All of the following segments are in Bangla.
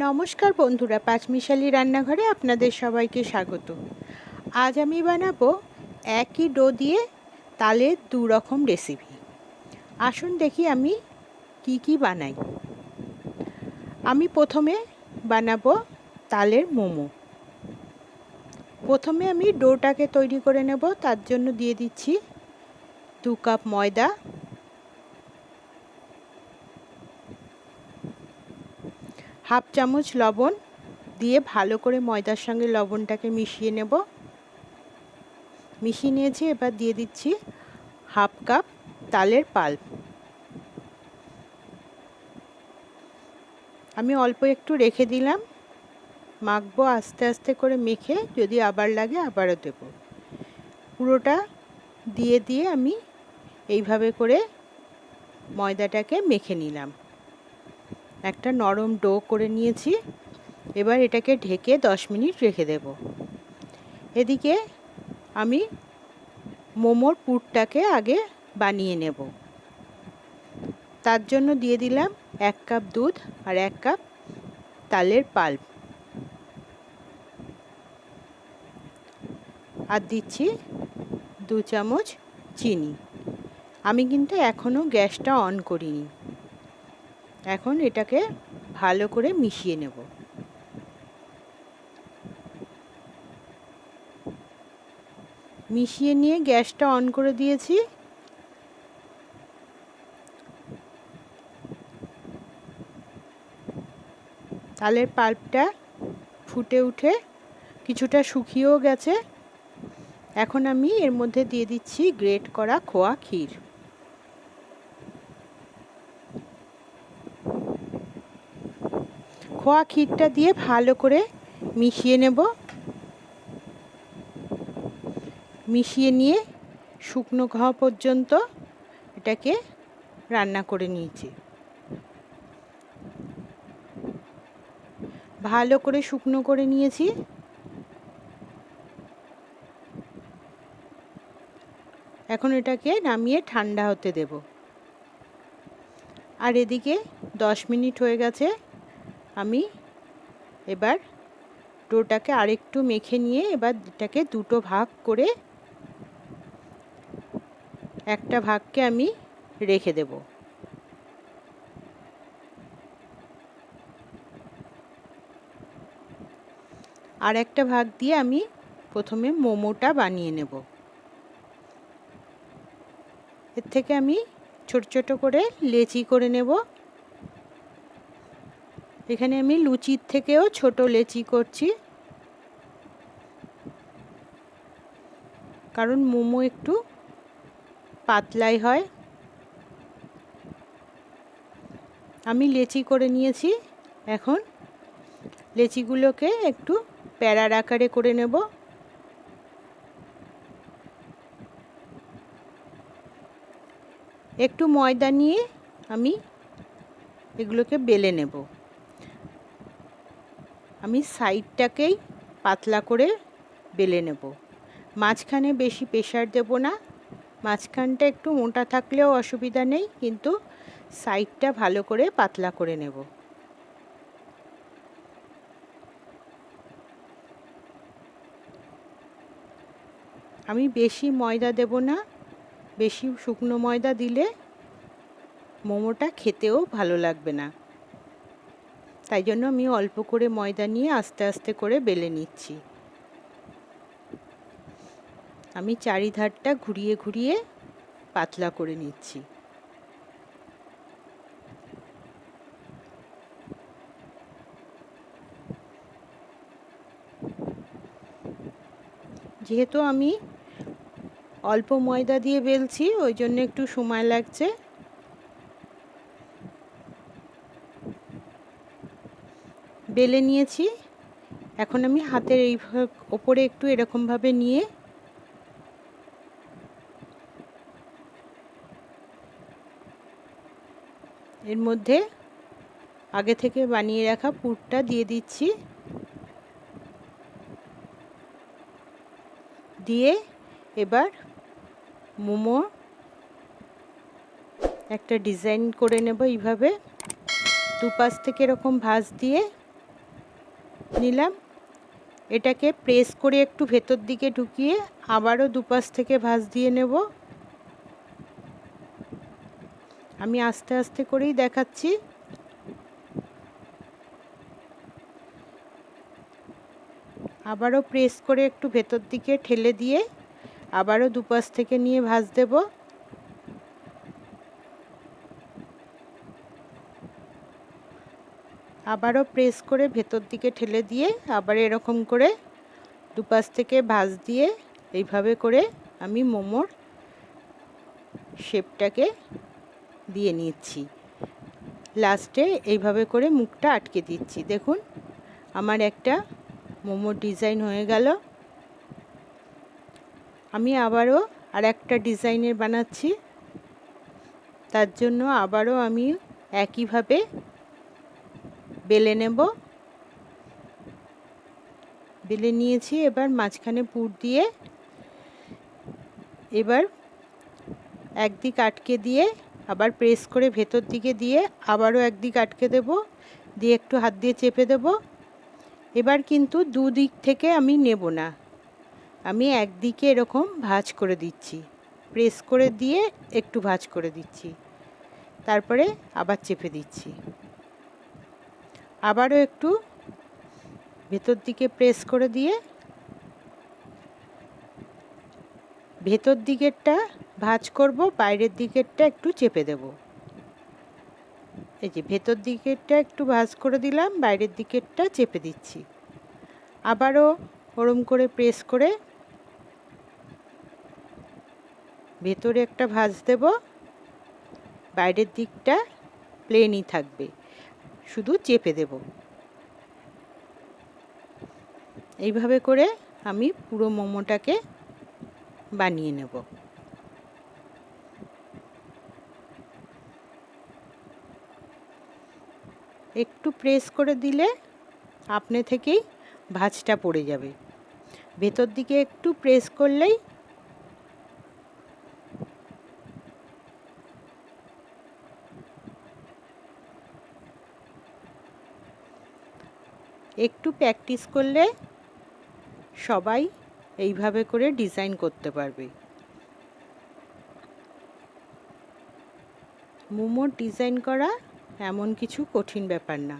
নমস্কার বন্ধুরা, পাঁচমিশালি রান্নাঘরে আপনাদের সবাইকে স্বাগত। আজ আমি বানাবো একই ডো দিয়ে তালের দু রকম রেসিপি আসুন দেখি আমি কি কি বানাই। আমি প্রথমে বানাবো তালের মোমো। প্রথমে আমি ডোটাকে তৈরি করে নেব, তার জন্য দিয়ে দিচ্ছি দু কাপ ময়দা হাফ চামচ লবণ দিয়ে ভালো করে ময়দার সঙ্গে লবণটাকে মিশিয়ে নেব। মিশিয়ে নিয়েছি, এবার দিয়ে দিচ্ছি হাফ কাপ তালের পাল্প। আমি অল্প একটু রেখে দিলাম। মাখবো আস্তে আস্তে করে মেখে, যদি আবার লাগে আবারও দেব। পুরোটা দিয়ে দিয়ে আমি এইভাবে করে ময়দাটাকে মেখে নিলাম। একটা নরম ডো করে নিয়েছি। এবার এটাকে ঢেকে দশ মিনিট রেখে দেব। এদিকে আমি মোমোর পুরটাকে আগে বানিয়ে নেব। তার জন্য দিয়ে দিলাম এক কাপ দুধ আর এক কাপ তালের পাল্প। আর দিচ্ছি দু চামচ চিনি। আমি কিন্তু এখনও গ্যাসটা অন করিনি। এখন এটাকে ভালো করে মিশিয়ে নেব। মিশিয়ে নিয়ে গ্যাসটা অন করে দিয়েছি। তালের পাল্পটা ফুটে উঠে কিছুটা শুকিয়েও গেছে। এখন আমি এর মধ্যে দিয়ে দিচ্ছি গ্রেট করা খোয়া ক্ষীর। খোয়া ক্ষীরটা দিয়ে ভালো করে মিশিয়ে নেব। মিশিয়ে নিয়ে শুকনো খাওয়া পর্যন্ত এটাকে রান্না করে নিয়েছি। ভালো করে শুকনো করে নিয়েছি। এখন এটাকে নামিয়ে ঠান্ডা হতে দেব। আর এদিকে দশ মিনিট হয়ে গেছে। আমি এবার ডোটাকে আরেকটু মেখে নিয়ে এবার এটাকে দুটো ভাগ করে একটা ভাগকে আমি রেখে দেব। আর একটা ভাগ দিয়ে আমি প্রথমে মোমোটা বানিয়ে নেব। এর থেকে আমি ছোট ছোট করে লেচি করে নেব। এখানে আমি লুচির থেকেও ছোট লেচি করছি। কারণ মোমো একটু পাতলাই হয়। আমি লেচি করে নিয়েছি। এখন লেচিগুলোকে একটু প্যারার আকারে করে নেব। একটু ময়দা নিয়ে আমি এগুলোকে বেলে নেব। আমি সাইডটাকেই পাতলা করে বেলে নেব। মাঝখানে বেশি প্রেশার দেব না। মাঝখানটা একটু মোটা থাকলেও অসুবিধা নেই, কিন্তু সাইডটা ভালো করে পাতলা করে নেব। আমি বেশি ময়দা দেব না। বেশি শুকনো ময়দা দিলে মোমোটা খেতেও ভালো লাগবে না। তাই জন্য আমি অল্প করে ময়দা নিয়ে আস্তে আস্তে করে বেলে নিচ্ছি। আমি চারিধারটা ঘুরিয়ে ঘুরিয়ে পাতলা করে নিচ্ছি। যেহেতু আমি অল্প ময়দা দিয়ে বেলছি, ওই জন্য একটু সময় লাগছে। বেলে নিয়েছি। এখন আমি হাতের এই ওপরে একটু এরকমভাবে নিয়ে এর মধ্যে আগে থেকে বানিয়ে রাখা পুরটা দিয়ে দিচ্ছি। দিয়ে এবার মোমো একটা ডিজাইন করে নেব এইভাবে। দুপাশ থেকে এরকম ভাঁজ দিয়ে নিলাম। এটাকে প্রেস করে একটু ভেতর দিকে ঢুকিয়ে আবারও দুপাশ থেকে ভাঁজ দিয়ে নেব। আমি আস্তে আস্তে করেই দেখাচ্ছি। আবারও প্রেস করে একটু ভেতর দিকে ঠেলে দিয়ে আবারও দুপাশ থেকে নিয়ে ভাজ দেব। আবারও প্রেস করে ভেতর দিকে ঠেলে দিয়ে আবার এরকম করে দুপাশ থেকে ভাজ দিয়ে এইভাবে করে আমি মোমোর শেপটাকে দিয়ে নিচ্ছি। লাস্টে এইভাবে করে মুখটা আটকে দিচ্ছি। দেখুন, আমার একটা মোমোর ডিজাইন হয়ে গেল। আমি আবারও আর একটা ডিজাইনের বানাচ্ছি। তার জন্য আবারও আমি একইভাবে বেলে নেব। বেলে নিয়েছি, এবার মাঝখানে পুর দিয়ে এবার একদিক আটকে দিয়ে আবার প্রেস করে ভেতর দিকে দিয়ে আবারও একদিক আটকে দেব, দিয়ে একটু হাত দিয়ে চেপে দেব। এবার কিন্তু দুদিক থেকে আমি নেব না। আমি একদিকে এরকম ভাজ করে দিচ্ছি, প্রেস করে দিয়ে একটু ভাজ করে দিচ্ছি, তারপরে আবার চেপে দিচ্ছি। আবারও একটু ভেতর দিকে প্রেস করে দিয়ে ভেতর দিকেরটা ভাজ করব, বাইরের দিকেরটা একটু চেপে দেব। এই যে ভেতর দিকেরটা একটু ভাজ করে দিলাম, বাইরের দিকেরটা চেপে দিচ্ছি। আবারও ওরম করে প্রেস করে ভেতরে একটা ভাজ দেব, বাইরের দিকটা প্লেনই থাকবে। শুধু চেপে দেব। এইভাবে করে আমি পুরো মোমোটাকে বানিয়ে নেব। একটু প্রেস করে দিলে আপনি থেকেই ভাজটা পড়ে যাবে। ভেতর দিকে একটু প্রেস করলেই একটু প্র্যাকটিস করলে সবাই এইভাবে করে ডিজাইন করতে পারবে। মোমোর ডিজাইন করা এমন কিছু কঠিন ব্যাপার না।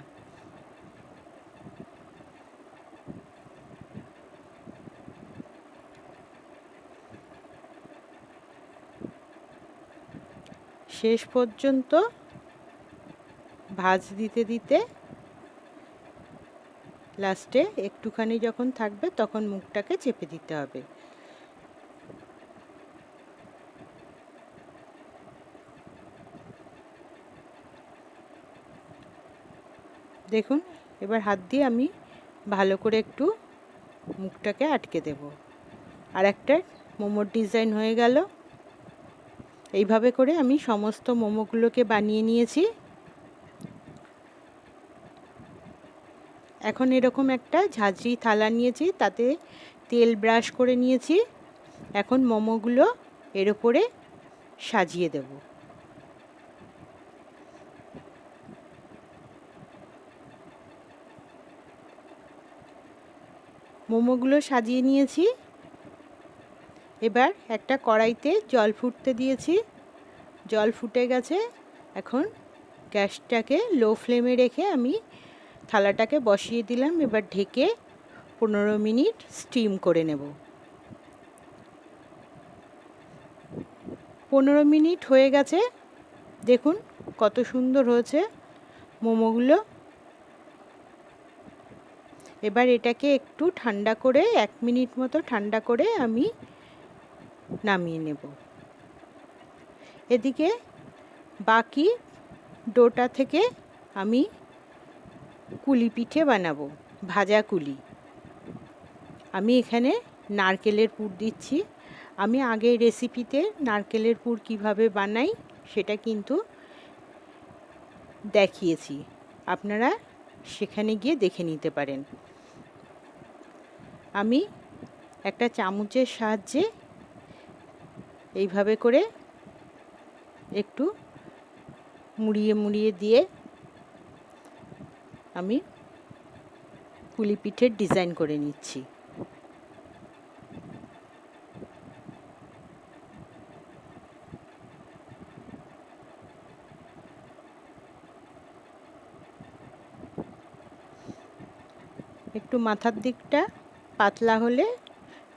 শেষ পর্যন্ত ভাজ দিতে দিতে লাস্টে একটুখানি যখন থাকবে তখন মুখটাকে চেপে দিতে হবে। দেখুন, এবার হাত দিয়ে আমি ভালো করে একটু মুখটাকে আটকে দেব। আর একটা মোমোর ডিজাইন হয়ে গেল। এইভাবে করে আমি সমস্ত মোমোগুলোকে বানিয়ে নিয়েছি। এখন এরকম একটা ঝাঁঝরি থালা নিয়েছি, তাতে তেল ব্রাশ করে নিয়েছি। এখন মোমোগুলো এর ওপরে সাজিয়ে দেব। মোমোগুলো সাজিয়ে নিয়েছি। এবার একটা কড়াইতে জল ফুটতে দিয়েছি। জল ফুটে গেছে। এখন গ্যাসটাকে লো ফ্লেমে রেখে আমি থালাটাকে বসিয়ে দিলাম। এবার ঢেকে পনেরো মিনিট স্টিম করে নেব। পনেরো মিনিট হয়ে গেছে। দেখুন কত সুন্দর হয়েছে মোমোগুলো। এবার এটাকে একটু ঠান্ডা করে, এক মিনিট মতো ঠান্ডা করে আমি নামিয়ে নেব। এদিকে বাকি ডোটা থেকে আমি কুলি পিঠে বানাবো, ভাজা কুলি। আমি এখানে নারকেলের পুর দিচ্ছি। আমি আগে রেসিপিতে নারকেলের পুর কীভাবে বানাই সেটা কিন্তু দেখিয়েছি। আপনারা সেখানে গিয়ে দেখে নিতে পারেন। আমি একটা চামচের সাহায্যে এইভাবে করে একটু মুড়িয়ে মুড়িয়ে দিয়ে আমি কুলি পিঠের ডিজাইন করে নিচ্ছি। একটু মাথার দিকটা পাতলা হলে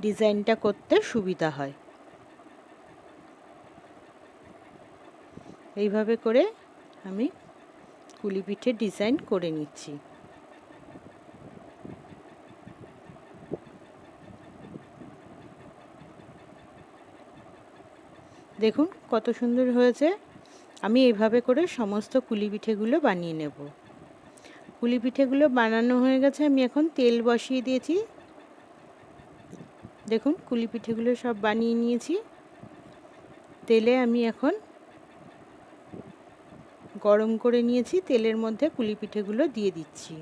ডিজাইনটা করতে সুবিধা হয়। এইভাবে করে আমি কুলি পিঠের ডিজাইন করে নিচ্ছি। দেখুন কত সুন্দর হয়েছে। আমি এইভাবে করে সমস্ত কুলি পিঠেগুলো বানিয়ে নেব। কুলি পিঠেগুলো বানানো হয়ে গেছে, আমি এখন তেল বসিয়ে দিয়েছি। দেখুন কুলি পিঠেগুলো সব বানিয়ে নিয়েছি। তেলে আমি এখন গরম করে নিয়েছি, তেলের মধ্যে কুলি পিঠেগুলো দিয়ে দিচ্ছি।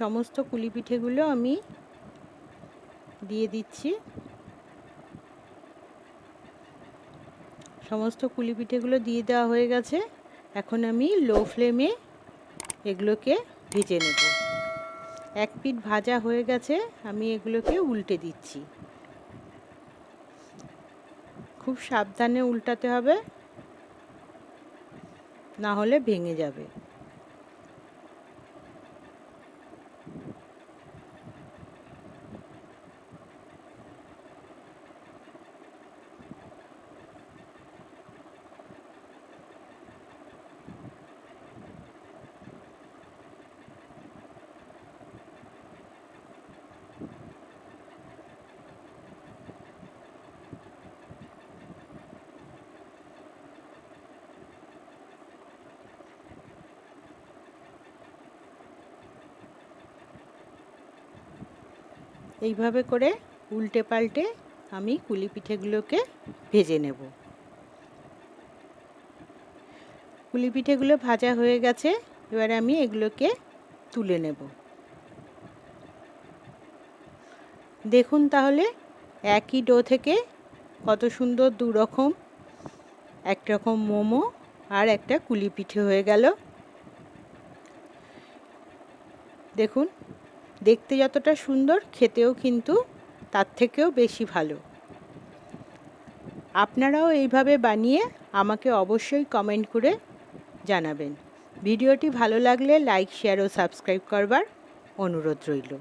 সমস্ত কুলি পিঠেগুলো আমি দিয়ে দিচ্ছি। সমস্ত কুলি পিঠেগুলো দিয়ে দেওয়া হয়ে গেছে। এখন আমি লো ফ্লেমে এগুলোকে ভেজে নেব। এক পিঠ ভাজা হয়ে গেছে, আমি এগুলোকে উল্টে দিচ্ছি। খুব সাবধানে উল্টাতে হবে, না হলে ভেঙে যাবে। এইভাবে করে উল্টে পাল্টে আমি কুলি পিঠেগুলোকে ভেজে নেব। কুলি পিঠেগুলো ভাজা হয়ে গেছে, এবারে আমি এগুলোকে তুলে নেব। দেখুন তাহলে একই ডো থেকে কত সুন্দর দু রকম একরকম মোমো আর একটা কুলি পিঠে হয়ে গেল। দেখুন দেখতে যতটা সুন্দর, খেতেও কিন্তু তার থেকেও বেশি ভালো। আপনারাও এইভাবে বানিয়ে আমাকে অবশ্যই কমেন্ট করে জানাবেন। ভিডিওটি ভালো লাগলে লাইক শেয়ার ও সাবস্ক্রাইব করবার অনুরোধ রইল।